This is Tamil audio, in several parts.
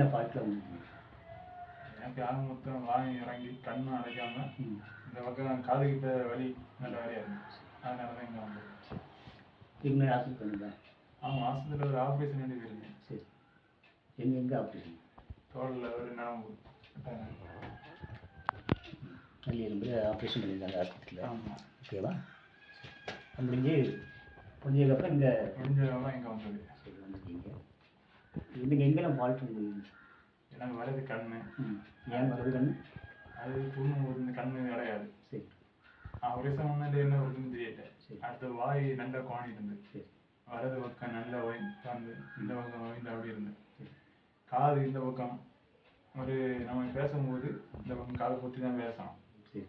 என்ன ஃபால்ட்டில் வந்து எனக்கு ஆக மொத்தம் வாங்கி இறங்கி கண்ணு அடைக்காம இந்த பக்கம் காது கிட்ட வலி நல்ல வழியாக இருந்துச்சு. அதனால தான் இங்கே முன்னாடி ஹாஸ்பிட்டல் பண்ணிங்களா ஆமாம் ஆஸ்பத்திரியில் ஒரு ஆப்ரேஷன் வேண்டி போயிருந்தேன் சரி. எங்கே எங்கே ஆப்ரேஷன் தோலில் ஒரு நரம்பு. நல்ல எலும்பு ஆப்ரேஷன் பண்ணியிருந்தாங்க ஆஸ்பத்திரியில். ஆமாம் ஓகேவா முடிஞ்சு முடிஞ்சதுக்கப்புறம் இங்கே முடிஞ்சதான் இங்கே வந்தது சரி வந்துருக்கீங்க. இன்னைக்கு எங்கெல்லாம் ஃபால்ட் இருந்தது எனக்கு வலது கண்ணு. ம். ஏன் வரது கண்ணு? அது தூங்கும் இந்த கண்ணு கிடையாது. சரி. ஆப்ரேஷன் முன்னாடி என்ன வருதுன்னு தெரியல. அடுத்த வாய் நல்லா இருந்தது. சரி. வலது பக்கம் நல்ல வந்து இந்த பக்கம் வாய்ந்து அப்படி இருந்தது. சரி. காது இந்த பக்கம். ஒரு நம்ம பேசும்போது இந்த பக்கம் காது பொத்தி தான் பேசணும். சரி.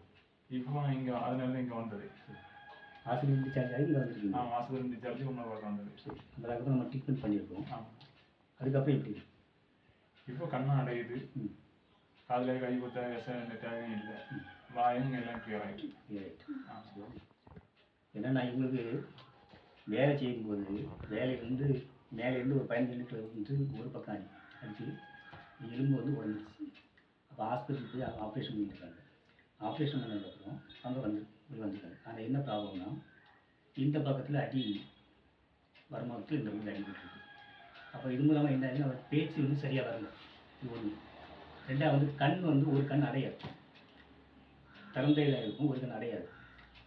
இப்போ இங்கே அதனால இங்கே வந்தது. ஹாஸ்பிட்டல் டிஸ்சார்ஜ் ஆகி இங்கே வந்துருக்கீங்க நான் மாதத்துல ரெண்டு சார்ஜ் ஒன்றா பார்க்க வந்தது. அதுக்கப்புறம் நம்ம ட்ரீட்மெண்ட் பண்ணியிருக்கோம். ஆமாம் அதுக்கப்புறம் எப்படி இப்போ கண்ணு அடையுது. ம். காதில் கை குத்த தேவையும் இல்லை. வாயும் எல்லாம் கிளியர் ஏன்னா நான் இவங்களுக்கு வேலை செய்யும்போது வேலையிலேருந்து மேலேருந்து ஒரு பதினஞ்சு லிட்டர் வந்து ஒரு பக்கம் அடி அடிச்சு எலும்பு வந்து உடஞ்சிச்சு அப்போ ஹாஸ்பிட்டலுக்கு போய் ஆப்ரேஷன் பண்ணியிருக்காங்க. ஆப்ரேஷன் பண்ணதுக்கப்புறம் அவங்க வந்து இப்படி வந்துருக்காங்க ஆனால் என்ன ப்ராப்ளம்னா இந்த பக்கத்தில் அடி வருமானத்தில் இந்த பக்கத்தில் அடிபட்டுருக்கு அப்போ இது மூலமாக என்ன ஆகுதுன்னா அவர் பேச்சு வந்து சரியாக வரல. இது ஒன்று ரெண்டாவது வந்து கண் வந்து ஒரு கண் அடையாது. திறந்தையில் இருக்கும் ஒரு கண் அடையாது.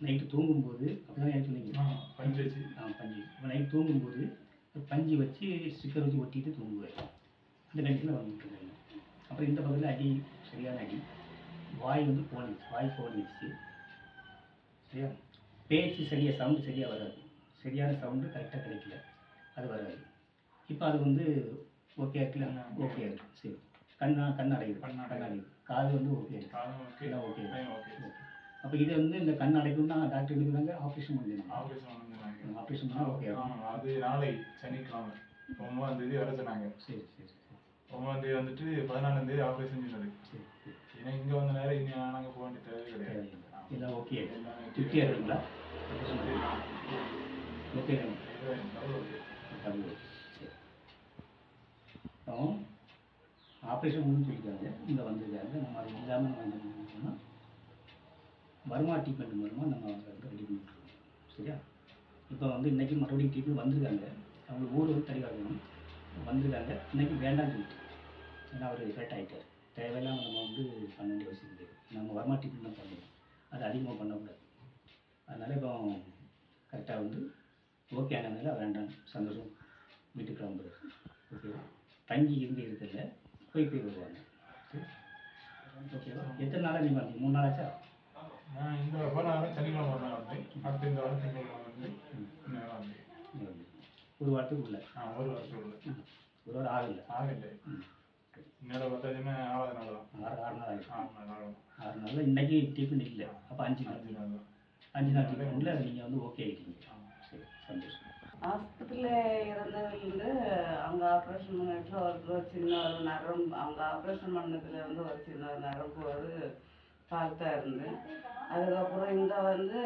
நைட்டு தூங்கும்போது அப்படிதான் ஏன் சொன்னீங்க? பஞ்சு வச்சு. ஆ பஞ்சு. இப்போ நைட் தூங்கும்போது பஞ்சு வச்சு ஸ்டிக்கர் வச்சு ஒட்டிட்டு தூங்குவார். அந்த கண்டிஷனில் வந்துட்டு அப்புறம் இந்த பக்கத்தில் அடி சரியான அடி. வாய் வந்து போனிச்சு வாய் போனிச்சு சரியா? பேச்சு சரியாக சவுண்டு சரியாக வராது. சரியான சவுண்டு கரெக்டாக கிடைக்கல. அது வராது. இப்போ அது வந்து ஓகே இருக்குல்ல? ஓகே இருக்கு. சரி. கண்ணா கண் அடையுது கண் காது வந்து ஓகே ஓகே ஓகே ஓகே அப்போ இது வந்து இந்த கண் அடைக்கணும்னா டாக்டர் எடுக்கிறாங்க ஆப்ரேஷன் பண்ணிடணும். ஆப்ரேஷன் வந்துருந்தாங்க ஆப்ரேஷன் பண்ணால் ஓகே அது நாளை சனிக்கிழமை. ஒன்பதாம் தேதி வர சொன்னாங்க. சரி சரி ஒன்பதாம் தேதி வந்துட்டு பதினாலாம் தேதி ஆப்ரேஷன் சொன்னது. ஏன்னா இங்கே வந்த நேரம் இனி நாங்கள் போக வேண்டிய தேவை கிடையாது. எல்லாம் ஓகே எல்லாமே. திருப்தியாக இருக்குங்களா? ஓகே அப்புறம் ஆப்ரேஷன் ஒன்றும் சொல்லிக்காது இங்கே வந்திருக்காங்க நம்ம அது இல்லாமல் நம்ம என்ன பண்ணோம்னா வருமா ட்ரீட்மெண்ட் மூலமாக நம்ம அவங்க வந்து ரெடி பண்ணிட்டுருக்கோம் சரியா? இப்போ வந்து இன்றைக்கி மறுபடியும் ட்ரீட்மெண்ட் வந்திருக்காங்க. அவங்க ஊர் வந்து தடி வேணும் வந்திருக்காங்க. இன்றைக்கி வேண்டாம் சொல்லிட்டு. ஏன்னா அவர் ரிஃபெக்ட் ஆகிட்டார் தேவையில்லாம நம்ம வந்து பண்ண வேண்டிய அவசியம் இல்லை. நம்ம வருமா ட்ரீட்மெண்ட் தான் பண்ணணும். அது அதிகமாக பண்ணக்கூடாது. அதனால் இப்போ கரெக்டாக வந்து ஓகே ஆனதுனால வேண்டாம் சந்தோஷம். வீட்டுக்கு கிளம்புறது ஓகேவா தங்கி இருந்து இருக்கிறதுல போய் போய் வருவாங்க. சரி ஓகேவா எத்தனை நாளாக நீங்கள் வந்தீங்க? மூணு நாளாச்சா நான் இந்த போன வாரம் சனிக்கிழமை ஒரு நாள் வந்தேன். அடுத்து இந்த வாரம் திங்கக்கிழமை வந்து. ஒரு வாரத்துக்கு உள்ள? ஆ ஒரு வருஷத்துக்குள்ள ம். ஒரு வாரம் ஆகல. ஆகலை. இன்னொரு பத்தாச்சுமே ஆறாவது நாள் தான். ஆறு ஆறு நாள் ஆகிடும் ஆறு நாள் ஆகும் ஆறு நாளில் இன்னைக்கு ட்ரீட்மெண்ட் இல்லை. அப்போ அஞ்சு நாள். அஞ்சு நாள் தான். அஞ்சு நாள் ட்ரீட்மெண்ட்டில் நீங்கள் வந்து ஓகே ஆகிட்டீங்க. சரி சந்தோஷம். இருந்ததுலேருந்து அவங்க ஆப்ரேஷன் பண்ணிட்டு ஒரு சின்ன ஒரு நரம்பு அவங்க ஆப்ரேஷன் பண்ணதுல வந்து ஒரு சின்ன ஒரு நரம்பு ஒரு ஃபால்ட்டாக இருந்து. அதுக்கப்புறம் இங்கே வந்து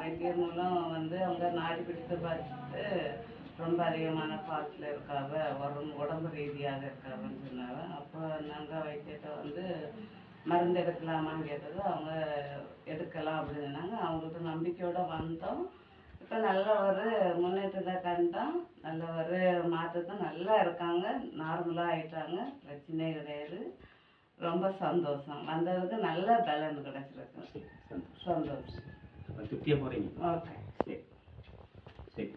வைத்தியர் மூலம் வந்து அவங்க நாடி பிடித்து பார்த்துட்டு ரொம்ப அதிகமான ஃபால்ட்டில் இருக்காவ உடம்பு உடம்பு ரீதியாக இருக்காவன்னு சொன்னாங்க. அப்போ நாங்கள் வைத்தியத்தை வந்து மருந்து எடுக்கலாமான்னு கேட்டது அவங்க எடுக்கலாம் அப்படின்னு சொன்னாங்க. அவங்களுக்கு நம்பிக்கையோடு வந்தோம். இப்போ நல்ல ஒரு முன்னேற்றத்தை கண்டோம் நல்ல ஒரு மாற்றத்தை நல்லா இருக்காங்க. நார்மலாக ஆயிட்டாங்க. பிரச்சனையே கிடையாது. ரொம்ப சந்தோஷம். வந்ததுக்கு நல்ல பலன் கிடைச்சிருக்கு. சரி சந்தோஷம். திருப்தியாக போகிறீங்க ஓகே. சரி. சரி